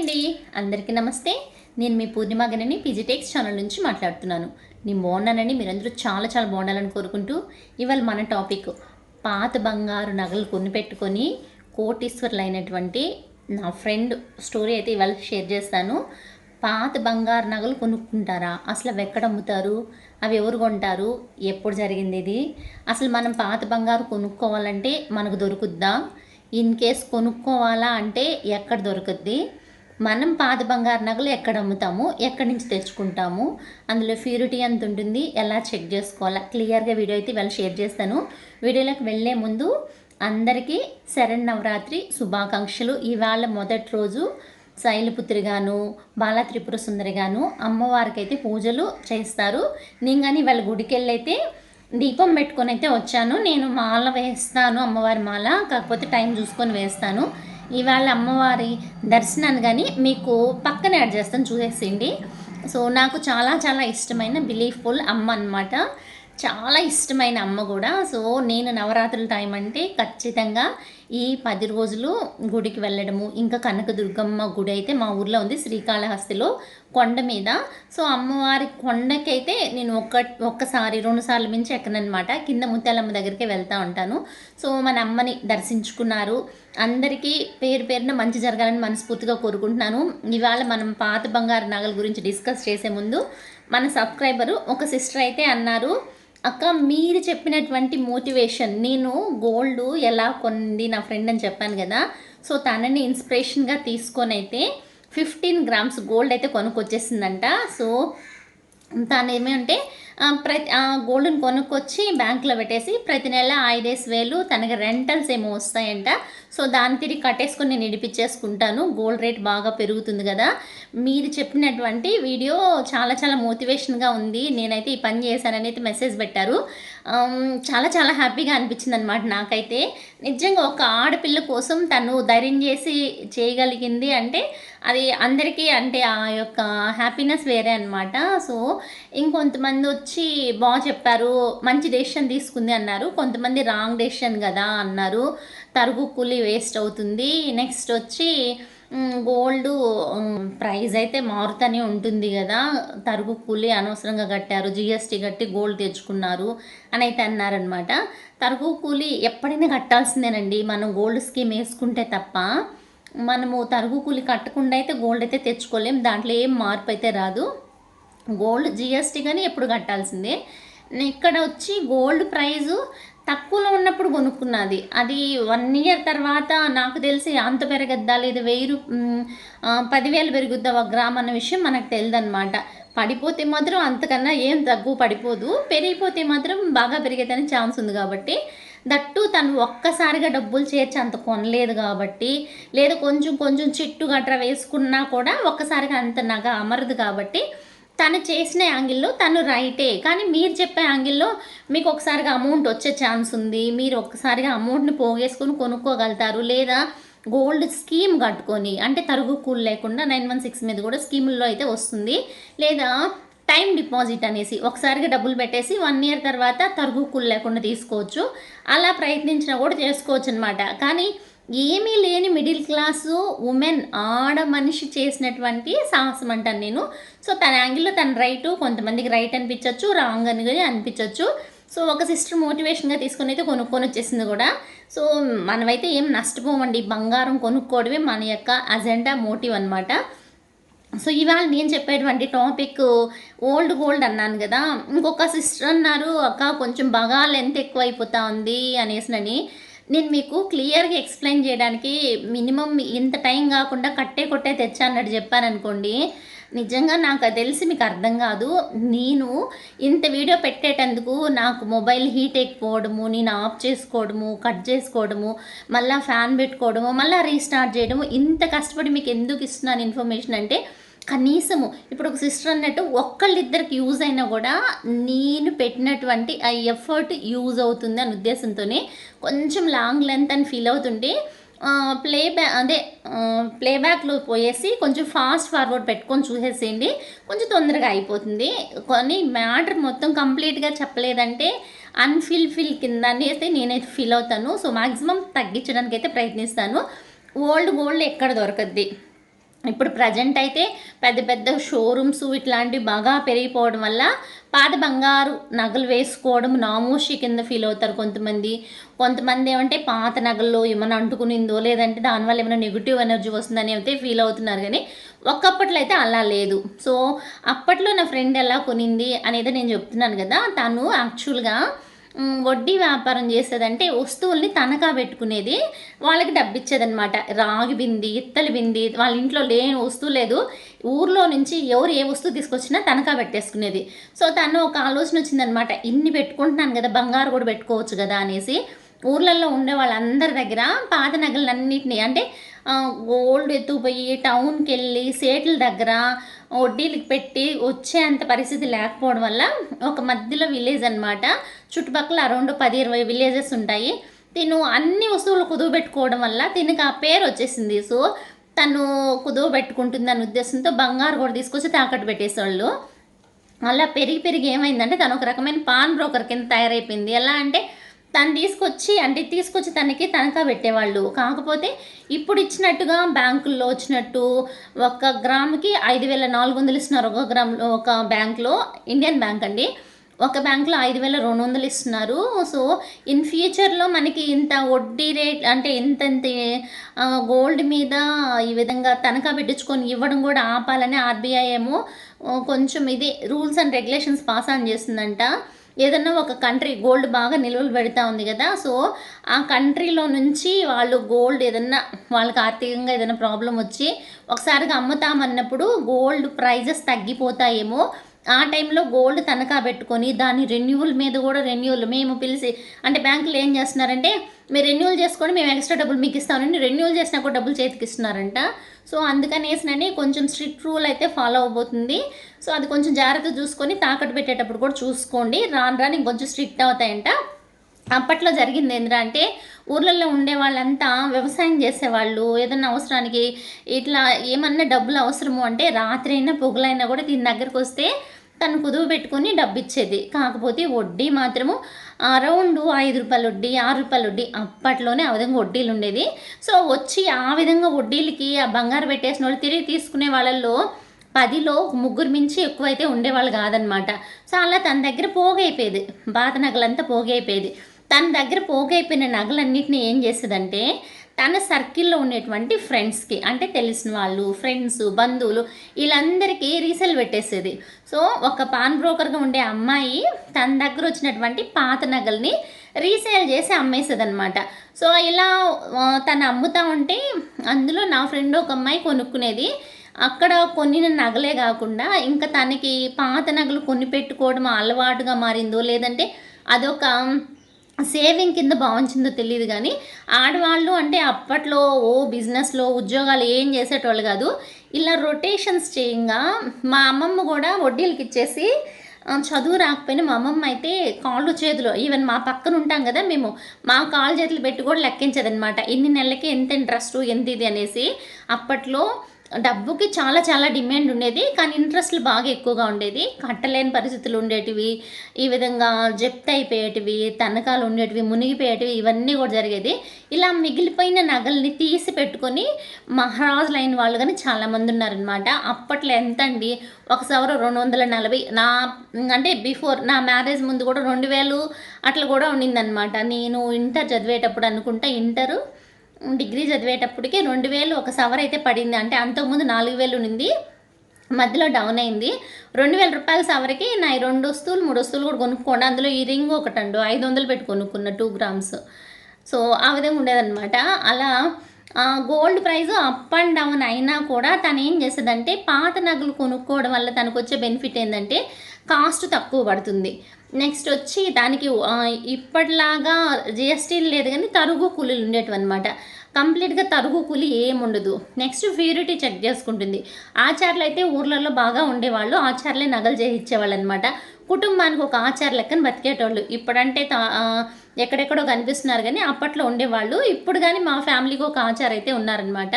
అండి. అందరికీ నమస్తే. నేను మీ పూర్ణిమ పిజిటెక్స్ ఛానల్ నుంచి మాట్లాడుతున్నాను. నేను బాగున్నానండి. మీరందరూ చాలా చాలా బాగుండాలని కోరుకుంటూ ఇవాళ మన టాపిక్ పాత బంగారు నగలు కొని పెట్టుకొని కోటీశ్వర్లు అయినటువంటి నా ఫ్రెండ్ స్టోరీ అయితే ఇవాళ షేర్ చేస్తాను. పాత బంగారు నగలు కొనుక్కుంటారా? అసలు అవి ఎక్కడ అమ్ముతారు? అవి ఎవరు కొంటారు? ఎప్పుడు జరిగింది ఇది? అసలు మనం పాత బంగారు కొనుక్కోవాలంటే మనకు దొరుకుద్దా? ఇన్ కేస్ కొనుక్కోవాలా అంటే ఎక్కడ దొరుకుద్ది? మనం పాత బంగారు నగలు ఎక్కడ అమ్ముతాము? ఎక్కడి నుంచి తెచ్చుకుంటాము? అందులో ప్యూరిటీ ఎంత ఉంటుంది? ఎలా చెక్ చేసుకోవాలా? క్లియర్గా వీడియో అయితే ఇవాళ షేర్ చేస్తాను. వీడియోలోకి వెళ్ళే ముందు అందరికీ శరణ్ నవరాత్రి శుభాకాంక్షలు. ఇవాళ మొదటి రోజు శైలపుత్రిగాను బాల త్రిపుర సుందరిగాను అమ్మవారికి అయితే పూజలు చేస్తారు. నేను కానీ వాళ్ళ గుడికి వెళ్ళైతే దీపం పెట్టుకొని అయితే వచ్చాను. నేను మాల వేస్తాను అమ్మవారి మాల. కాకపోతే టైం చూసుకొని వేస్తాను. ఇవాళ అమ్మవారి దర్శనాన్ని కానీ మీకు పక్కన యాడ్ చేస్తాను చూసేసిండి సో నాకు చాలా చాలా ఇష్టమైన బిలీఫ్ఫుల్ అమ్మ అన్నమాట. చాలా ఇష్టమైన అమ్మ కూడా. సో నేను నవరాత్రుల టైం అంటే ఖచ్చితంగా ఈ పది రోజులు గుడికి వెళ్ళడము ఇంకా కనకదుర్గమ్మ గుడి అయితే మా ఊర్లో ఉంది శ్రీకాళహస్తిలో కొండ మీద. సో అమ్మవారి కొండకైతే నేను ఒక్క ఒక్కసారి రెండు సార్లు మించి ఎక్కనమాట కింద ముత్యాలమ్మ దగ్గరికి వెళ్తూ ఉంటాను. సో మన అమ్మని దర్శించుకున్నారు. అందరికీ పేరు పేరున మంచి జరగాలని మనస్ఫూర్తిగా కోరుకుంటున్నాను. ఇవాళ మనం పాత బంగారు నగల గురించి డిస్కస్ చేసే ముందు మన సబ్స్క్రైబరు ఒక సిస్టర్ అయితే అన్నారు. అక్క మీరు చెప్పినటువంటి మోటివేషన్ నేను గోల్డ్ ఎలా కొంది నా ఫ్రెండ్ అని చెప్పాను కదా సో తనని ఇన్స్పిరేషన్గా తీసుకొని అయితే ఫిఫ్టీన్ గ్రామ్స్ గోల్డ్ అయితే కొనుక్కొచ్చేసిందంట. సో తను ఏమంటే ప్రతి గోల్డ్ని కొనుక్కొచ్చి బ్యాంకులో పెట్టేసి ప్రతి నెల ఐదేసి వేలు తనకి రెంటల్స్ ఏమో వస్తాయంట. సో దాన్ని తిరిగి కట్టేసుకొని నేను ఇడిపించేసుకుంటాను. గోల్డ్ రేట్ బాగా పెరుగుతుంది కదా. మీరు చెప్పినటువంటి వీడియో చాలా చాలా మోటివేషన్గా ఉంది. నేనైతే ఈ పని చేశానని అయితే మెసేజ్ పెట్టారు. చాలా చాలా హ్యాపీగా అనిపించింది అనమాట నాకైతే. నిజంగా ఒక ఆడపిల్ల కోసం తను ధైర్యం చేసి చేయగలిగింది అంటే అది అందరికీ అంటే ఆ యొక్క హ్యాపీనెస్ వేరే అనమాట సో ఇంకొంతమంది వచ్చి బాగా చెప్పారు మంచి డెసిషన్ తీసుకుంది అన్నారు. కొంతమంది రాంగ్ డెసిషన్ కదా అన్నారు. తరుగు కూలి వేస్ట్ అవుతుంది. నెక్స్ట్ వచ్చి గోల్డ్ ప్రైస్ అయితే మారుతూనే ఉంటుంది కదా. తరుగు కూలి అనవసరంగా కట్టారు జిఎస్టీ కట్టి గోల్డ్ తెచ్చుకున్నారు అని అయితే అన్నారనమాట తరుగు కూలి ఎప్పుడైనా కట్టాల్సిందేనండి. మనం గోల్డ్ స్కీమ్ వేసుకుంటే తప్ప మనము తరుగు కూలి కట్టకుండా అయితే గోల్డ్ అయితే తెచ్చుకోలేం. దాంట్లో ఏం మార్పు అయితే రాదు. గోల్డ్ జిఎస్టీ కానీ ఎప్పుడు కట్టాల్సిందే. ఇక్కడ వచ్చి గోల్డ్ ప్రైజు తక్కువలో ఉన్నప్పుడు కొనుక్కున్నది. అది వన్ ఇయర్ తర్వాత నాకు తెలిసి అంత పెరగద్దా లేదా వెయ్యి రూ పదివేలు పెరుగుద్దా ఒక గ్రామ్ అన్న విషయం మనకు తెలియదన్నమాట పడిపోతే మాత్రం అంతకన్నా ఏం తగ్గు పడిపోదు. పెరిగిపోతే మాత్రం బాగా పెరిగేదని ఛాన్స్ ఉంది కాబట్టి దట్టు తను ఒక్కసారిగా డబ్బులు చేర్చి అంత కొనలేదు కాబట్టి లేదా కొంచెం కొంచెం చిట్టు గట్రా వేసుకున్నా కూడా ఒక్కసారిగా అంత నగ అమరదు కాబట్టి తను చేసిన యాంగిల్లో తను రైటే. కానీ మీరు చెప్పే యాంగిల్లో మీకు ఒకసారిగా అమౌంట్ వచ్చే ఛాన్స్ ఉంది. మీరు ఒక్కసారిగా అమౌంట్ని పోగేసుకొని కొనుక్కోగలుగుతారు. లేదా గోల్డ్ స్కీమ్ కట్టుకొని అంటే తరుగు కూల్ లేకుండా నైన్ వన్ సిక్స్ మీద కూడా స్కీముల్లో అయితే వస్తుంది. లేదా టైం డిపాజిట్ అనేసి ఒకసారిగా డబ్బులు పెట్టేసి వన్ ఇయర్ తర్వాత తరుగు కూల్ లేకుండా తీసుకోవచ్చు. అలా ప్రయత్నించినా కూడా చేసుకోవచ్చు అనమాట కానీ ఏమీ లేని మిడిల్ క్లాసు ఉమెన్ ఆడ మనిషి చేసినటువంటి సాహసం అంటాను నేను. సో తన యాంగిల్లో తన రైటు కొంతమందికి రైట్ అనిపించవచ్చు రాంగ్ అని అనిపించవచ్చు సో ఒక సిస్టర్ మోటివేషన్గా తీసుకొని అయితే కొనుక్కొని వచ్చేసింది కూడా. సో మనమైతే ఏం నష్టపోమండి. బంగారం కొనుక్కోవడమే మన యొక్క అజెండా మోటివ్ అనమాట సో ఇవాళ నేను చెప్పేటువంటి టాపిక్ ఓల్డ్ గోల్డ్ అన్నాను కదా. ఇంకొక సిస్టర్ అన్నారు అక్క కొంచెం బాగా లెంత్ ఎక్కువ అయిపోతా ఉంది అనేసినని. నేను మీకు క్లియర్గా ఎక్స్ప్లెయిన్ చేయడానికి మినిమం ఇంత టైం కాకుండా కట్టే కొట్టే తెచ్చానట్టు అన్నట్టు చెప్పాను అనుకోండి. నిజంగా నాకు అది తెలిసి మీకు అర్థం కాదు. నేను ఇంత వీడియో పెట్టేటందుకు నాకు మొబైల్ హీట్ ఎక్కిపోవడము నేను ఆఫ్ చేసుకోవడము కట్ చేసుకోవడము మళ్ళీ ఫ్యాన్ పెట్టుకోవడము మళ్ళీ రీస్టార్ట్ చేయడము ఇంత కష్టపడి మీకు ఎందుకు ఇస్తున్నాను ఇన్ఫర్మేషన్ అంటే కనీసము ఇప్పుడు ఒక సిస్టర్ అన్నట్టు ఒక్కళ్ళిద్దరికి యూజ్ అయినా కూడా నేను పెట్టినటువంటి ఆ ఎఫర్ట్ యూజ్ అవుతుంది అనే ఉద్దేశంతోనే కొంచెం లాంగ్ లెంత్ అని ఫీల్ అవుతుంటే ప్లే బ్యాక్ అదే ప్లేబ్యాక్లో పోయేసి కొంచెం ఫాస్ట్ ఫార్వర్డ్ పెట్టుకొని చూసేసేయండి. కొంచెం తొందరగా అయిపోతుంది. కానీ మ్యాటర్ మొత్తం కంప్లీట్గా చెప్పలేదంటే అన్ఫిల్ఫిల్ కింద అయితే నేనైతే ఫీల్ అవుతాను. సో మ్యాక్సిమం తగ్గించడానికి అయితే ప్రయత్నిస్తాను. ఓల్డ్ గోల్డ్ ఎక్కడ దొరకద్ది? ఇప్పుడు ప్రజెంట్ అయితే పెద్ద పెద్ద షోరూమ్స్ ఇట్లాంటివి బాగా పెరిగిపోవడం వల్ల పాత బంగారు నగలు వేసుకోవడం నామోషి కింద ఫీల్ అవుతారు కొంతమంది. కొంతమంది ఏమంటే పాత నగల్లో ఏమైనా అంటుకునిందో లేదంటే దానివల్ల ఏమైనా నెగిటివ్ ఎనర్జీ వస్తుందని అయితే ఫీల్ అవుతున్నారు కానీ ఒకప్పట్లో అయితే అలా లేదు. సో అప్పట్లో నా ఫ్రెండ్ ఎలా కొనింది అనేది నేను చెప్తున్నాను కదా. తను యాక్చువల్గా వడ్డీ వ్యాపారం చేసేదంటే వస్తువుల్ని తనఖా పెట్టుకునేది వాళ్ళకి డబ్బిచ్చేదనమాట రాగి బింది ఇత్తలి బింది వాళ్ళ ఇంట్లో లేని వస్తువు లేదు. ఊర్లో నుంచి ఎవరు ఏ వస్తువు తీసుకొచ్చినా తనఖా పెట్టేసుకునేది. సో తను ఒక ఆలోచన వచ్చిందనమాట ఇన్ని పెట్టుకుంటున్నాను కదా బంగారు కూడా పెట్టుకోవచ్చు కదా అనేసి ఊర్లలో ఉండే వాళ్ళందరి దగ్గర పాత నగలన్నింటినీ అంటే గోల్డ్ ఎత్తుకుపోయి టౌన్కి వెళ్ళి సేట్ల దగ్గర వడ్డీలకు పెట్టి వచ్చేంత పరిస్థితి లేకపోవడం వల్ల ఒక మధ్యలో విలేజ్ అనమాట చుట్టుపక్కల అరౌండ్ పది ఇరవై విలేజెస్ ఉంటాయి. తిను అన్ని వస్తువులు కుదువ పెట్టుకోవడం వల్ల తినకు ఆ పేరు వచ్చేసింది. సో తను కుదువ పెట్టుకుంటుంది అనే ఉద్దేశంతో బంగారు కూడా తీసుకొచ్చి తాకట్టు పెట్టేసేవాళ్ళు. అలా పెరిగి పెరిగి ఏమైందంటే తను ఒక రకమైన పాన్ బ్రోకర్ కింద తయారైపోయింది. ఎలా అంటే తను తీసుకొచ్చి అంటే తీసుకొచ్చి తనకి తనఖా పెట్టేవాళ్ళు. కాకపోతే ఇప్పుడు ఇచ్చినట్టుగా బ్యాంకుల్లో వచ్చినట్టు ఒక గ్రాముకి ఐదు వేల నాలుగు వందలు ఇస్తున్నారు. ఒక గ్రామ్ ఒక బ్యాంక్లో ఇండియన్ బ్యాంక్ అండి. ఒక బ్యాంక్లో ఐదు వేల రెండు వందలు ఇస్తున్నారు. సో ఇన్ ఫ్యూచర్లో మనకి ఇంత వడ్డీ రేట్ అంటే ఇంత ఇంత గోల్డ్ మీద ఈ విధంగా తనఖా పెట్టించుకొని ఇవ్వడం కూడా ఆపాలని ఆర్బీఐ ఏమో కొంచెం ఇది rules and regulations pass on చేస్తుందంట. ఏదన్నా ఒక కంట్రీ గోల్డ్ బాగా నిల్వలు పెడతా ఉంది కదా సో ఆ కంట్రీలో నుంచి వాళ్ళు గోల్డ్ ఏదన్నా వాళ్ళకి ఆర్థికంగా ఏదైనా ప్రాబ్లం వచ్చి ఒకసారిగా అమ్ముతామన్నప్పుడు గోల్డ్ ప్రైజెస్ తగ్గిపోతాయేమో. ఆ టైంలో గోల్డ్ తనఖా పెట్టుకొని దాని రెన్యువల్ మీద కూడా రెన్యువల్ మేము పిలిచి అంటే బ్యాంకులు ఏం చేస్తున్నారంటే మీరు రెన్యువల్ చేసుకొని మేము ఎక్స్ట్రా డబ్బులు మీకు ఇస్తామని రెన్యువల్ చేసినా కూడా డబ్బులు చేతికి ఇస్తున్నారంట. సో అందుకనేసినని కొంచెం స్ట్రిక్ట్ రూల్ అయితే ఫాలో అవబోతుంది. సో అది కొంచెం జాగ్రత్త చూసుకొని తాకట్టు పెట్టేటప్పుడు కూడా చూసుకోండి. రాను రాని కొంచెం స్ట్రిక్ట్ అవుతాయంట. అప్పట్లో జరిగింది ఏంద్రా అంటే ఊర్లలో ఉండే వాళ్ళంతా వ్యవసాయం చేసేవాళ్ళు. ఏదన్నా అవసరానికి ఇట్లా ఏమన్నా డబ్బులు అవసరము అంటే రాత్రి అయినా పొగలైనా కూడా దీని దగ్గరకు వస్తే తను కుదువు పెట్టుకొని డబ్బు ఇచ్చేది కాకపోతే వడ్డీ మాత్రము అరౌండ్ ఐదు రూపాయల వడ్డీ ఆరు రూపాయల వడ్డీ అప్పట్లోనే ఆ విధంగా వడ్డీలు ఉండేది. సో వచ్చి ఆ విధంగా వడ్డీలకి ఆ బంగారు పెట్టేసిన వాళ్ళు తిరిగి తీసుకునే వాళ్ళల్లో పదిలో ముగ్గురు మించి ఎక్కువైతే ఉండేవాళ్ళు కాదనమాట. సో అలా తన దగ్గర పోగైపోయేది. బాత నగలంతా పోగైపోయేది. తన దగ్గర పోగైపోయిన నగలన్నింటినీ ఏం చేసేదంటే తన సర్కిల్లో ఉండేటువంటి ఫ్రెండ్స్కి అంటే తెలిసిన వాళ్ళు ఫ్రెండ్స్ బంధువులు వీళ్ళందరికీ రీసేల్ పెట్టేసేది. సో ఒక పాన్ బ్రోకర్గా ఉండే అమ్మాయి తన దగ్గర వచ్చినటువంటి పాత నగల్ని రీసేల్ చేసి అమ్మేసేది అనమాట సో ఇలా తను అమ్ముతా ఉంటే అందులో నా ఫ్రెండ్ ఒక అమ్మాయి కొనుక్కునేది. అక్కడ కొనిన నగలే కాకుండా ఇంకా తనకి పాత నగలు కొని పెట్టుకోవడం అలవాటుగా మారిందో లేదంటే అదొక సేవింగ్ కింద భావించిందో తెలియదు కానీ ఆడవాళ్ళు అంటే అప్పట్లో ఓ బిజినెస్లో ఉద్యోగాలు ఏం చేసేటోళ్ళు కాదు ఇలా రొటేషన్స్ చేయంగా. మా అమ్మమ్మ కూడా వడ్డీలకి ఇచ్చేసి చదువు రాకపోయినా మా అమ్మమ్మ అయితే కాళ్ళు చేతులు ఈవెన్ మా పక్కన ఉంటాం కదా మేము మా కాళ్ళు చేతులు పెట్టి కూడా లెక్కించదనమాట ఇన్ని నెలలకి ఎంత ఇంట్రెస్ట్ ఎంత ఇది అనేసి అప్పట్లో డబ్బుకి చాలా చాలా డిమాండ్ ఉండేది కానీ ఇంట్రెస్ట్లు బాగా ఎక్కువగా ఉండేది. కట్టలేని పరిస్థితులు ఉండేటివి ఈ విధంగా జప్త్ అయిపోయేటివి తనకాలు ఉండేటివి మునిగిపోయేటివి ఇవన్నీ కూడా జరిగేది. ఇలా మిగిలిపోయిన నగల్ని తీసి పెట్టుకొని మహారాజులు అయిన వాళ్ళు కానీ చాలామంది ఉన్నారనమాట అప్పట్లో ఎంత అండి? ఒక సవర రెండు వందల నలభై నా అంటే బిఫోర్ నా మ్యారేజ్ ముందు కూడా రెండు వేలు అట్లా కూడా ఉండిందనమాట నేను ఇంటర్ చదివేటప్పుడు అనుకుంటా ఇంటరు డిగ్రీ చదివేటప్పటికి రెండు వేలు ఒక సవర్ అయితే పడింది. అంటే అంతకుముందు నాలుగు వేలు ఉంది మధ్యలో డౌన్ అయింది. రెండు వేల రూపాయల సవరికి నా రెండు వస్తువులు మూడు వస్తువులు కూడా కొనుక్కోండి. అందులో ఈ రింగ్ ఒకటండు ఐదు వందలు పెట్టి కొనుక్కున్న టూ గ్రామ్స్ సో ఆ విధంగా ఉండేదన్నమాట. అలా ఆ, gold price up and down అయినా కూడా తను ఏం చేసేదంటే పాత నగలు కొనుక్కోవడం వల్ల తనకు వచ్చే బెనిఫిట్ ఏంటంటే కాస్ట్ తక్కువ పడుతుంది. నెక్స్ట్ వచ్చి దానికి ఇప్పటిలాగా జిఎస్టీ లేదు కానీ తరుగు కూలీలు ఉండేటివి అనమాట కంప్లీట్గా తరుగు కూలి ఏముండదు. నెక్స్ట్ ప్యూరిటీ చెక్ చేసుకుంటుంది. ఆచారాలు అయితే ఊర్లలో బాగా ఉండేవాళ్ళు. ఆచార్యులే నగలు చేయించేవాళ్ళు అనమాట కుటుంబానికి ఒక ఆచార లెక్కన బతికేటోళ్ళు. ఇప్పుడంటే తా- ఎక్కడెక్కడో కనిపిస్తున్నారు కానీ అప్పట్లో ఉండేవాళ్ళు. ఇప్పుడు కానీ మా ఫ్యామిలీకి ఒక ఆచార అయితే ఉన్నారనమాట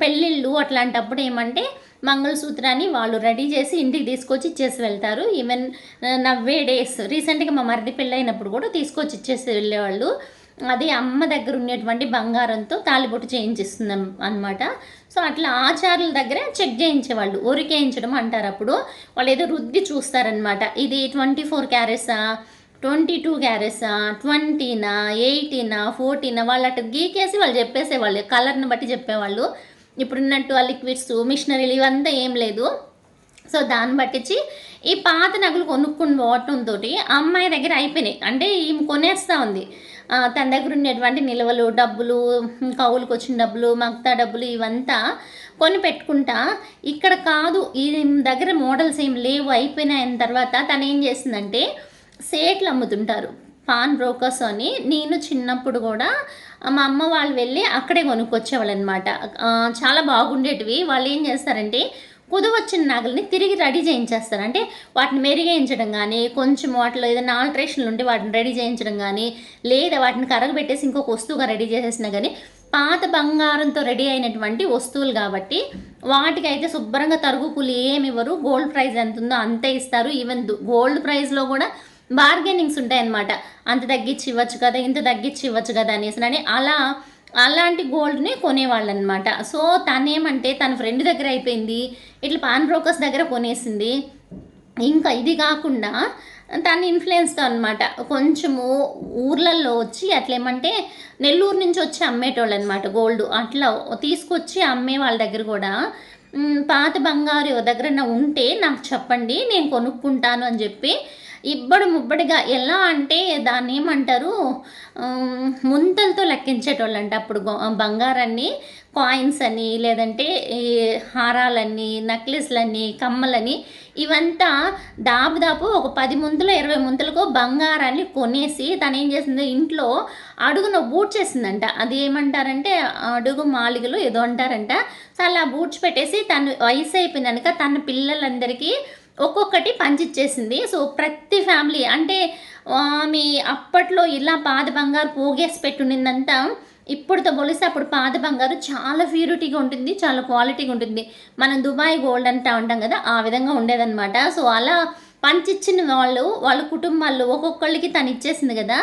పెళ్ళిళ్ళు అట్లాంటప్పుడు ఏమంటే మంగళసూత్రాన్ని వాళ్ళు రెడీ చేసి ఇంటికి తీసుకొచ్చి ఇచ్చేసి వెళ్తారు. ఈవెన్ నవ్వే డేస్ రీసెంట్గా మా మరిది పెళ్ళైనప్పుడు కూడా తీసుకొచ్చి ఇచ్చేసి వెళ్ళేవాళ్ళు. అది అమ్మ దగ్గర ఉండేటువంటి బంగారంతో తాలిబొట్టు చేయించిస్తుంది అనమాట సో అట్లా ఆచారుల దగ్గర చెక్ చేయించేవాళ్ళు. ఒరికేయించడం అంటారు అప్పుడు. వాళ్ళు ఏదో రుద్ది చూస్తారనమాట ఇది ట్వంటీ ఫోర్ క్యారెట్సా ట్వంటీ టూ క్యారెట్సా ట్వంటీనా ఎయిటీనా ఫోర్టీనా వాళ్ళు అట్లా గీకేసి వాళ్ళు చెప్పేసేవాళ్ళు. కలర్ని బట్టి చెప్పేవాళ్ళు. ఇప్పుడున్నట్టు ఆ లిక్విడ్స్ మిషనరీలు ఇవంతా ఏం లేదు. సో దాన్ని పట్టించి ఈ పాత నగలు కొనుక్కుని పోవటంతో అమ్మాయి దగ్గర అయిపోయినాయి. అంటే ఈమె కొనేస్తూ ఉంది. తన దగ్గర ఉండేటువంటి నిల్వలు డబ్బులు కవులకు వచ్చిన డబ్బులు మగతా డబ్బులు ఇవంతా కొని పెట్టుకుంటా ఇక్కడ కాదు ఈ దగ్గర మోడల్స్ ఏం లేవు అయిపోయినాయన తర్వాత తను ఏం చేసిందంటే సేట్లు అమ్ముతుంటారు. పాన్ బ్రోకర్స్ అని నేను చిన్నప్పుడు కూడా మా అమ్మ వాళ్ళు వెళ్ళి అక్కడే కొనుక్కొచ్చేవాళ్ళు అనమాట చాలా బాగుండేటివి. వాళ్ళు ఏం చేస్తారంటే కుదవచ్చిన నగల్ని తిరిగి రెడీ చేయించేస్తారు. అంటే వాటిని మెరుగేయించడం కానీ కొంచెం వాటిలో ఏదైనా ఆల్టరేషన్లు ఉంటే వాటిని రెడీ చేయించడం కానీ లేదా వాటిని కరగబెట్టేసి ఇంకొక వస్తువుగా రెడీ చేసేసినా కానీ పాత బంగారంతో రెడీ అయినటువంటి వస్తువులు కాబట్టి వాటికి అయితే శుభ్రంగా తరుగు కూలి ఏమి ఇవ్వరు. గోల్డ్ ప్రైస్ ఎంత ఉందో అంతే ఇస్తారు. ఈవెన్ గోల్డ్ ప్రైస్లో కూడా బార్గెనింగ్స్ ఉంటాయన్నమాట. అంత తగ్గించి ఇవ్వచ్చు కదా ఇంత తగ్గించి ఇవ్వచ్చు కదా అనేసి అని అలా అలాంటి గోల్డ్ని కొనేవాళ్ళు అనమాట సో తనేమంటే తన ఫ్రెండ్ దగ్గర అయిపోయింది ఇట్లా పాన్ బ్రోకర్స్ దగ్గర కొనేసింది. ఇంకా ఇది కాకుండా తన ఇన్ఫ్లుయెన్స్తో అనమాట కొంచెము ఊర్లలో వచ్చి అట్లా ఏమంటే నెల్లూరు నుంచి వచ్చి అమ్మేటోళ్ళు అనమాట గోల్డ్ అట్లా తీసుకొచ్చి అమ్మే వాళ్ళ దగ్గర కూడా పాత బంగారు దగ్గర ఉంటే నాకు చెప్పండి నేను కొనుక్కుంటాను అని చెప్పి ఇబ్బడి ముబ్బడిగా ఎలా అంటే దాన్ని ఏమంటారు? ముంతలతో లెక్కించేటోళ్ళంట అప్పుడు బంగారాన్ని కాయిన్స్ అని లేదంటే ఈ హారాలని నక్లెస్లని కమ్మలని ఇవంతా దాదాపు ఒక పది ముందులు ఇరవై ముందులకు బంగారాన్ని కొనేసి తను ఏం చేసింది ఇంట్లో అడుగున బూడ్చేసిందంట అది ఏమంటారంటే అడుగు మాలిగలు ఏదో అంటారంట. సో అలా బూట్స్ పెట్టేసి తను వయసు అయిపోయినాక తన పిల్లలందరికీ ఒక్కొక్కటి పంచిచ్చేసింది. సో ప్రతి ఫ్యామిలీ అంటే మీ అప్పట్లో ఇలా పాద బంగారు పోగేసి పెట్టుండిందంతా ఇప్పుడుతో పోలిస్తే అప్పుడు పాద బంగారు చాలా ప్యూరిటీగా ఉంటుంది చాలా క్వాలిటీగా ఉంటుంది. మనం దుబాయ్ గోల్డ్ అంటా ఉంటాం కదా ఆ విధంగా ఉండేదన్నమాట. సో అలా పంచిచ్చిన వాళ్ళు వాళ్ళ కుటుంబాల్లో ఒక్కొక్కళ్ళకి తను ఇచ్చేసింది కదా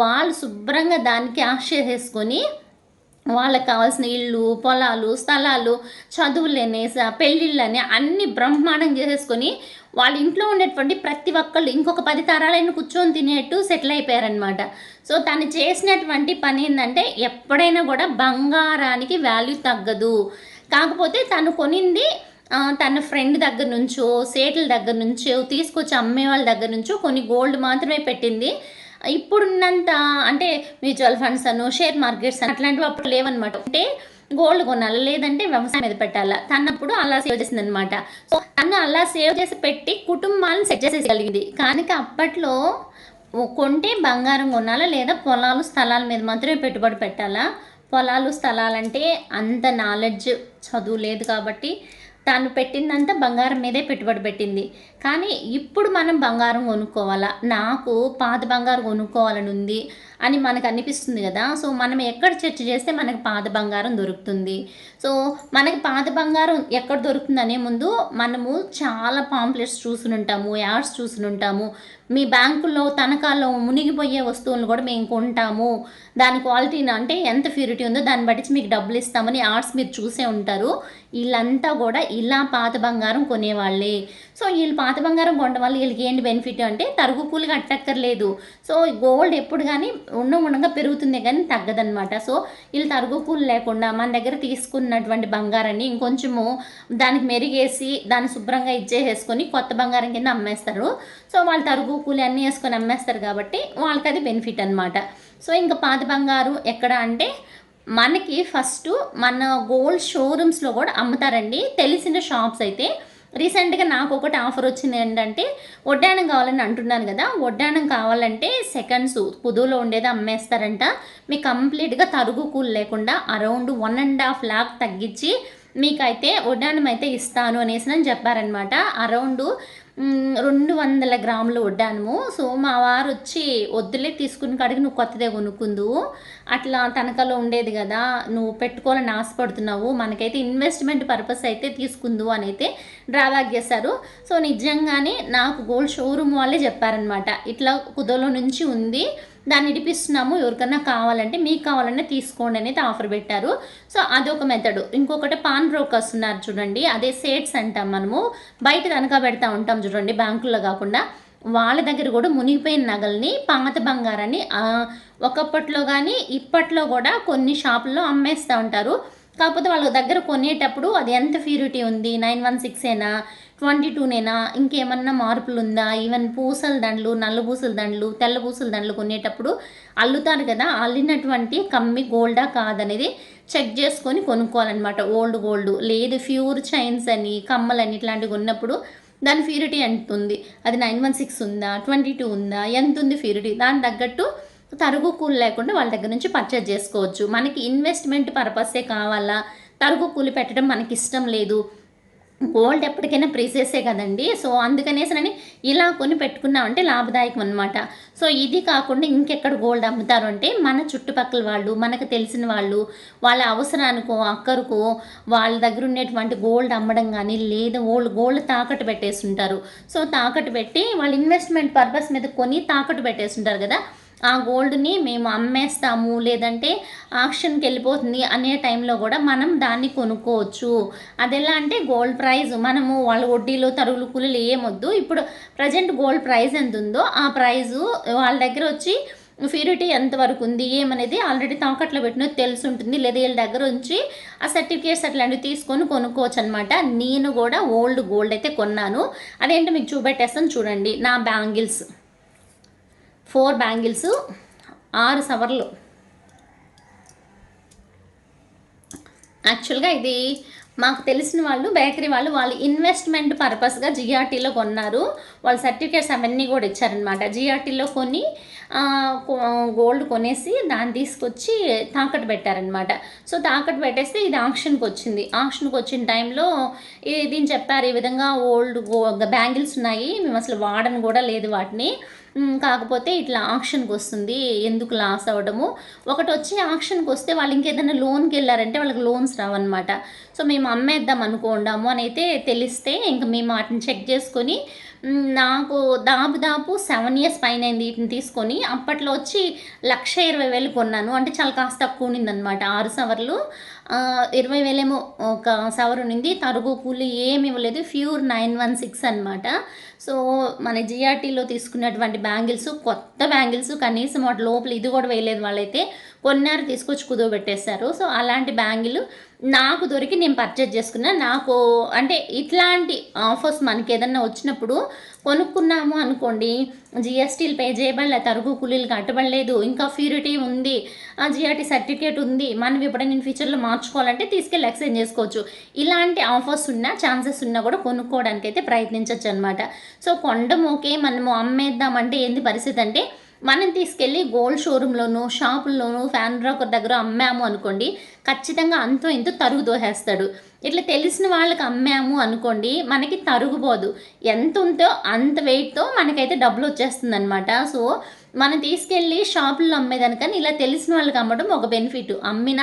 వాళ్ళు శుభ్రంగా దానికి ఆశ చేసుకొని వాళ్ళకి కావాల్సిన ఇళ్ళు పొలాలు స్థలాలు చదువులని స- పెళ్ళిళ్ళని అన్ని బ్రహ్మాండం చేసేసుకొని వాళ్ళ ఇంట్లో ఉండేటువంటి ప్రతి ఒక్కళ్ళు ఇంకొక పది తరాలైన కూర్చొని తినేట్టు సెటిల్ అయిపోయారనమాట సో తను చేసినటువంటి పని ఏంటంటే ఎప్పుడైనా కూడా బంగారానికి వాల్యూ తగ్గదు. కాకపోతే తను కొనింది తన ఫ్రెండ్ దగ్గర నుంచో సేట్ల దగ్గర నుంచో తీసుకొచ్చి అమ్మే వాళ్ళ దగ్గర నుంచో కొన్ని గోల్డ్ మాత్రమే పెట్టింది. ఇప్పుడున్నంత అంటే మ్యూచువల్ ఫండ్స్ అను షేర్ మార్కెట్స్ అని అట్లాంటివి అప్పుడు లేవన్నమాట. అంటే గోల్డ్ కొనాలి? లేదంటే వ్యవసాయం మీద పెట్టాలా? తన్నప్పుడు అలా సేవ్ చేసింది అనమాట సో తను అలా సేవ్ చేసి పెట్టి కుటుంబాలను సెట్ చేసేయగలిగింది. కానీ అప్పట్లో కొంటే బంగారం కొనాలా? లేదా పొలాలు స్థలాల మీద మాత్రమే పెట్టుబడి పెట్టాలా? పొలాలు స్థలాలంటే అంత నాలెడ్జ్ చదువు లేదు కాబట్టి తాను పెట్టిందంతా బంగారం మీదే పెట్టుబడి పెట్టింది. కానీ ఇప్పుడు మనం బంగారం కొనుక్కోవాలా? నాకు పాత బంగారం కొనుక్కోవాలని ఉంది అని మనకు అనిపిస్తుంది కదా. సో మనం ఎక్కడ చర్చ చేస్తే మనకు పాత బంగారం దొరుకుతుంది. సో మనకి పాత బంగారం ఎక్కడ దొరుకుతుంది అనే ముందు మనము చాలా పాంప్లెట్స్ చూసుని ఉంటాము యాడ్స్ చూసుని ఉంటాము మీ బ్యాంకుల్లో తనఖాల్లో మునిగిపోయే వస్తువులను కూడా మేము కొంటాము. దాని క్వాలిటీని అంటే ఎంత ప్యూరిటీ ఉందో దాన్ని బట్టి మీకు డబ్బులు ఇస్తామని యాడ్స్ మీరు చూసే ఉంటారు. వీళ్ళంతా కూడా ఇలా పాత బంగారం కొనేవాళ్ళే. సో వీళ్ళు పాత బంగారం కొనడం వల్ల వీళ్ళకి ఏంటి బెనిఫిట్ అంటే తరుగు పూలు కట్టక్కర్లేదు. సో గోల్డ్ ఎప్పుడు కానీ ఉండ ఉండగా పెరుగుతుంది కానీ తగ్గదనమాట సో వీళ్ళు తరుగు లేకుండా మన దగ్గర తీసుకున్నటువంటి బంగారాన్ని ఇంకొంచెము దానికి మెరిగేసి దాన్ని శుభ్రంగా ఇచ్చేసేసుకొని కొత్త బంగారం కింద అమ్మేస్తారు. సో వాళ్ళు తరుగు కూలి అన్నీ వేసుకొని అమ్మేస్తారు కాబట్టి వాళ్ళకి అది బెనిఫిట్ అనమాట సో ఇంకా పాత బంగారు ఎక్కడ అంటే మనకి ఫస్ట్ మన గోల్డ్ షోరూమ్స్లో కూడా అమ్ముతారండి. తెలిసిన షాప్స్ అయితే రీసెంట్గా నాకు ఒకటి ఆఫర్ వచ్చింది ఏంటంటే వడ్డానం కావాలని అంటున్నాను కదా వడ్డానం కావాలంటే సెకండ్స్ కుదువులో ఉండేది అమ్మేస్తారంట. మీకు కంప్లీట్గా తరుగు కూలు లేకుండా around one and half lakh తగ్గించి మీకైతే వడ్డానం అయితే ఇస్తాను అనేసి అని చెప్పారనమాట అరౌండ్ రెండు వందల గ్రాములు వడ్డాను సో మా వారు వచ్చి వద్దులే తీసుకుని కాడికి నువ్వు కొత్తదే కొనుక్కుందు. అట్లా తనకలో ఉండేది కదా నువ్వు పెట్టుకోవాలని ఆశపడుతున్నావు. మనకైతే ఇన్వెస్ట్మెంట్ పర్పస్ అయితే తీసుకుందు అని అయితే డ్రాబ్యాక్ చేశారు. సో నిజంగానే నాకు గోల్డ్ షోరూమ్ వాళ్ళే చెప్పారనమాట ఇట్లా కుదలో నుంచి ఉంది. దాన్ని ఇడిపిస్తున్నాము. ఎవరికన్నా కావాలంటే మీకు కావాలంటే తీసుకోండి అనేది ఆఫర్ పెట్టారు. సో అదొక మెథడ్ ఇంకొకటి పాన్ బ్రోకర్స్ ఉన్నారు చూడండి. అదే సేట్స్ అంటాం మనము. బయట తనఖా పెడతా ఉంటాం చూడండి బ్యాంకుల్లో కాకుండా. వాళ్ళ దగ్గర కూడా మునిగిపోయిన నగల్ని పాత బంగారాన్ని ఒకప్పట్లో కానీ ఇప్పట్లో కూడా కొన్ని షాపుల్లో అమ్మేస్తూ ఉంటారు. కాకపోతే వాళ్ళ దగ్గర కొనేటప్పుడు అది ఎంత ప్యూరిటీ ఉంది? నైన్ వన్ సిక్స్ ఏనా? ట్వంటీ టూనేనా ఇంకేమన్నా మార్పులు ఉందా ఈవెన్ పూసల దండలు నల్ల పూసల దండలు తెల్ల పూసల దండలు కొనేటప్పుడు అల్లుతారు కదా? అల్లినటువంటి కమ్మి గోల్డా కాదనేది చెక్ చేసుకొని కొనుక్కోవాలన్నమాట. Old gold. లేదు ప్యూర్ చైన్స్ అని కమ్మలని ఇట్లాంటివి ఉన్నప్పుడు దాని ప్యూరిటీ ఎంత ఉంది అది నైన్ వన్ సిక్స్ ఉందా? ట్వంటీ టూ ఉందా? ఎంత ఉంది ప్యూరిటీ దాని తగ్గట్టు తరుగు కూలి లేకుండా వాళ్ళ దగ్గర నుంచి పర్చేజ్ చేసుకోవచ్చు. మనకి ఇన్వెస్ట్మెంట్ పర్పసే కావాలా? తరుగు కూలి పెట్టడం మనకి ఇష్టం లేదు. గోల్డ్ ఎప్పటికైనా ప్రీసెసే కదండి. సో అందుకనేసి ఇలా కొని పెట్టుకున్నామంటే లాభదాయకం అనమాట సో ఇది కాకుండా ఇంకెక్కడ గోల్డ్ అమ్ముతారు అంటే మన చుట్టుపక్కల వాళ్ళు మనకు తెలిసిన వాళ్ళు వాళ్ళ అవసరానికో అక్కరికో వాళ్ళ దగ్గర ఉండేటువంటి గోల్డ్ అమ్మడం కానీ లేదా ఓల్డ్ గోల్డ్ తాకట్టు పెట్టేసి ఉంటారు సో తాకట్టు పెట్టి వాళ్ళు ఇన్వెస్ట్మెంట్ పర్పస్ మీద కొని తాకట్టు పెట్టేసి ఉంటారు కదా. ఆ గోల్డ్ని మేము అమ్మేస్తాము లేదంటే ఆక్షన్కి వెళ్ళిపోతుంది అనే టైంలో కూడా మనం దాన్ని కొనుక్కోవచ్చు. అది ఎలా అంటే గోల్డ్ ప్రైస్ మనము వాళ్ళ వడ్డీలు తరుగులు కూలీలు ఏమొద్దు ఇప్పుడు ప్రజెంట్ గోల్డ్ ప్రైస్ ఎంత ఉందో ఆ ప్రైజు వాళ్ళ దగ్గర వచ్చి ప్యూరిటీ ఎంతవరకు ఉంది ఏమనేది ఆల్రెడీ తాకట్లో పెట్టినది తెలిసి ఉంటుంది లేదా వీళ్ళ దగ్గర ఉంచి ఆ సర్టిఫికేట్స్ అట్లాంటివి తీసుకొని కొనుక్కోవచ్చు అనమాట నేను కూడా ఓల్డ్ గోల్డ్ అయితే కొన్నాను. అదేంటో మీకు చూపెట్టేస్తాను చూడండి నా బ్యాంగిల్స్. ఫోర్ బ్యాంగిల్స్ ఆరు సవర్లు. యాక్చువల్గా ఇది మాకు తెలిసిన వాళ్ళు బేకరీ వాళ్ళు వాళ్ళు ఇన్వెస్ట్మెంట్ పర్పస్గా జిఆర్టీలో కొన్నారు. వాళ్ళ సర్టిఫికేట్స్ అవన్నీ కూడా ఇచ్చారనమాట జిఆర్టీలో కొని గోల్డ్ కొనేసి దాన్ని తీసుకొచ్చి తాకట్టు పెట్టారనమాట సో తాకట్టు పెట్టేస్తే ఇది ఆక్షన్కి వచ్చింది. ఆక్షన్కి వచ్చిన టైంలో దీని చెప్పారు ఈ విధంగా ఓల్డ్ బ్యాంగిల్స్ ఉన్నాయి మేము అసలు వాడను కూడా లేదు వాటిని. కాకపోతే ఇట్లా ఆక్షన్కి వస్తుంది. ఎందుకు లాస్ అవ్వడము? ఒకటి వచ్చి ఆక్షన్కి వస్తే వాళ్ళు ఇంకేదైనా లోన్కి వెళ్ళారంటే వాళ్ళకి లోన్స్ రావన్నమాట. సో మేము అమ్మేద్దాం అనుకోండాము అని అయితే తెలిస్తే ఇంకా మేము వాటిని చెక్ చేసుకొని నాకు దాపు దాపు సెవెన్ ఇయర్స్ పైన అయింది వీటిని తీసుకొని. అప్పట్లో వచ్చి లక్ష ఇరవై వేలు కొన్నాను. అంటే చాలా కాస్త తక్కువ ఉన్నిందనమాట ఆరు సవర్లు. ఇరవై వేలేమో ఒక సవర్ ఉన్నింది తరుగు కూలి ఏమి ఇవ్వలేదు. ప్యూర్ నైన్ వన్ సిక్స్ అనమాట సో మన జిఆర్టీలో తీసుకున్నటువంటి బ్యాంగిల్స్ కొత్త బ్యాంగిల్స్ కనీసం వాటి లోపల ఇది కూడా వేయలేదు వాళ్ళైతే. కొన్నారు తీసుకొచ్చి కుదోబెట్టేశారు సో అలాంటి బ్యాంగిల్ నాకు దొరికి నేను పర్చేజ్ చేసుకున్నా. నాకు అంటే ఇట్లాంటి ఆఫర్స్ మనకి ఏదన్నా వచ్చినప్పుడు కొనుక్కున్నాము అనుకోండి. జిఎస్టీలు పే చేయబడలే తరుగు కూలీలు కట్టబడలేదు. ఇంకా ప్యూరిటీ ఉంది. ఆ జిఆర్టీ సర్టిఫికేట్ ఉంది. మనం ఎప్పుడైనా ఫ్యూచర్లో మార్చుకోవాలంటే తీసుకెళ్ళి ఎక్స్చేంజ్ చేసుకోవచ్చు. ఇలాంటి ఆఫర్స్ ఉన్నా ఛాన్సెస్ ఉన్నా కూడా కొనుక్కోవడానికి అయితే ప్రయత్నించవచ్చు అనమాట సో కొండం ఓకే మనము అమ్మేద్దామంటే ఏంది పరిస్థితి అంటే మనం తీసుకెళ్ళి గోల్డ్ షోరూంలోనూ షాపుల్లోనూ ఫ్యాన్ బ్రోకర్ దగ్గర అమ్మాము అనుకోండి ఖచ్చితంగా అంతో ఇంతో తరుగు దోహేస్తాడు. ఇట్లా తెలిసిన వాళ్ళకి అమ్మాము అనుకోండి మనకి తరుగుపోదు ఎంత ఉందో అంత వెయిట్తో మనకైతే డబ్బులు వచ్చేస్తుంది అనమాట సో మనం తీసుకెళ్ళి షాపుల్లో అమ్మేదానికని ఇలా తెలిసిన వాళ్ళకి అమ్మడం ఒక బెనిఫిట్. అమ్మిన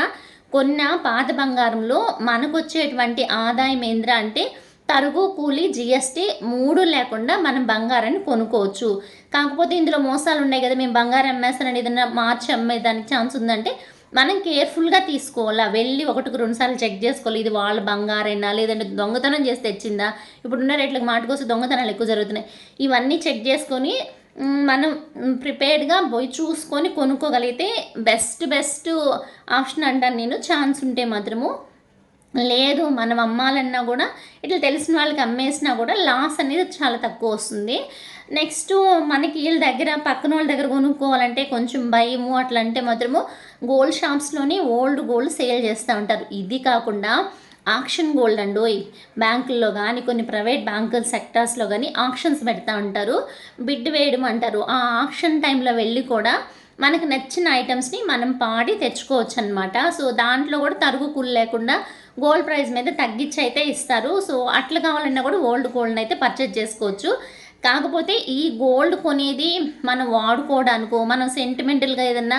కొన్న పాత బంగారంలో మనకు వచ్చేటువంటి ఆదాయం ఏంద్రా అంటే తరుగు కూలి జిఎస్టీ మూడు లేకుండా మనం బంగారాన్ని కొనుక్కోవచ్చు. కాకపోతే ఇందులో మోసాలు ఉన్నాయి కదా మేము బంగారం అమ్మేస్తానని ఏదైనా మార్చి అమ్మేదానికి ఛాన్స్ ఉందంటే మనం కేర్ఫుల్గా తీసుకోవాలా? వెళ్ళి ఒకటికి రెండుసార్లు చెక్ చేసుకోవాలి ఇది వాళ్ళ బంగారైనా? లేదంటే దొంగతనం చేసి తెచ్చిందా? ఇప్పుడున్న రేట్లకు మాటకోసం దొంగతనాలు ఎక్కువ జరుగుతున్నాయి. ఇవన్నీ చెక్ చేసుకొని మనం ప్రిపేర్డ్గా పోయి చూసుకొని కొనుక్కోగలిగితే బెస్ట్ బెస్ట్ ఆప్షన్ అంటాను నేను. ఛాన్స్ ఉంటే మాత్రము లేదు మనం అమ్మాలన్నా కూడా ఇట్లా తెలిసిన వాళ్ళకి అమ్మేసినా కూడా లాస్ అనేది చాలా తక్కువ వస్తుంది. నెక్స్ట్ మనకి వీళ్ళ దగ్గర పక్కన వాళ్ళ దగ్గర కొనుక్కోవాలంటే కొంచెం భయము అట్లా అంటే మాత్రము గోల్డ్ షాప్స్లోనే ఓల్డ్ గోల్డ్ సేల్ చేస్తూ ఉంటారు. ఇది కాకుండా ఆక్షన్ గోల్డ్ అండి బ్యాంకుల్లో కానీ కొన్ని ప్రైవేట్ బ్యాంకుల సెక్టార్స్లో కానీ ఆక్షన్స్ పెడతా ఉంటారు. బిడ్ వేయడం అంటారు. ఆ ఆక్షన్ టైంలో వెళ్ళి కూడా మనకు నచ్చిన ఐటమ్స్ని మనం పాడి తెచ్చుకోవచ్చు అనమాట సో దాంట్లో కూడా తరుగు కూలి లేకుండా గోల్డ్ ప్రైస్ మీద తగ్గించి అయితే ఇస్తారు. సో అట్లా కావాలన్నా కూడా ఓల్డ్ గోల్డ్ అయితే పర్చేజ్ చేసుకోవచ్చు. కాకపోతే ఈ గోల్డ్ కొనేది మనం వాడుకోవడానికో మనం సెంటిమెంటల్గా ఏదన్నా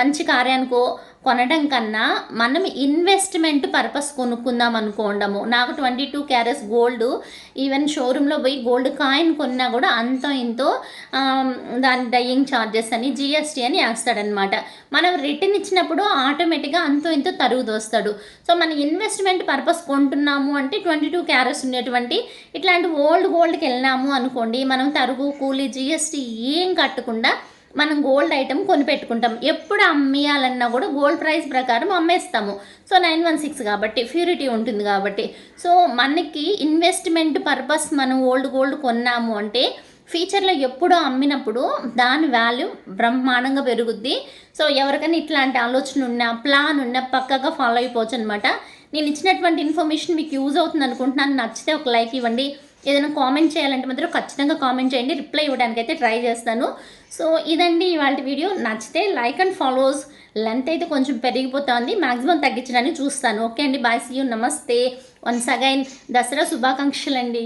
మంచి కార్యానికో కొనడం కన్నా మనం ఇన్వెస్ట్మెంట్ పర్పస్ కొనుక్కుందాం అనుకోండము. నాకు twenty two carats gold even షోరూంలో పోయి గోల్డ్ కాయిన్ కొన్నా కూడా అంతో ఇంతో దాని డయింగ్ ఛార్జెస్ అని జిఎస్టీ అని వేస్తాడనమాట మనం రిటర్న్ ఇచ్చినప్పుడు ఆటోమేటిక్గా అంతో ఇంతో తరుగు దోస్తాడు సో మన ఇన్వెస్ట్మెంట్ పర్పస్ కొంటున్నాము అంటే ట్వంటీ టూ క్యారెట్స్ ఉండేటువంటి ఇట్లాంటి ఓల్డ్ గోల్డ్కి వెళ్ళినాము అనుకోండి మనం తరుగు కూలీ జిఎస్టీ ఏం కట్టకుండా మనం గోల్డ్ ఐటమ్ కొనిపెట్టుకుంటాం. ఎప్పుడు అమ్మేయాలన్నా కూడా గోల్డ్ ప్రైస్ ప్రకారం అమ్మేస్తాము. సో నైన్ వన్ సిక్స్ కాబట్టి ప్యూరిటీ ఉంటుంది కాబట్టి. సో మనకి ఇన్వెస్ట్మెంట్ పర్పస్ మనం ఓల్డ్ గోల్డ్ కొన్నాము అంటే ఫ్యూచర్లో ఎప్పుడో అమ్మినప్పుడు దాని వాల్యూ బ్రహ్మాండంగా పెరుగుద్ది. సో ఎవరికైనా ఇట్లాంటి ఆలోచన ఉన్నా ప్లాన్ ఉన్నా పక్కగా ఫాలో అయిపోవచ్చు అనమాట నేను ఇచ్చినటువంటి ఇన్ఫర్మేషన్ మీకు యూజ్ అవుతుంది అనుకుంటున్నాను. నచ్చితే ఒక లైక్ ఇవ్వండి. ఏదైనా కామెంట్ చేయాలంటే మాత్రం ఖచ్చితంగా కామెంట్ చేయండి. రిప్లై ఇవ్వడానికి అయితే ట్రై చేస్తాను. సో ఇదండి ఇవాళ వీడియో నచ్చితే లైక్ అండ్ ఫాలోస్ లెంత్ అయితే కొంచెం పెరిగిపోతుంది. మ్యాక్సిమం తగ్గించడానికి చూస్తాను. ఓకే అండి. బాయ్ సీ యూ నమస్తే వన్స్ అగైన్ దసరా శుభాకాంక్షలు అండి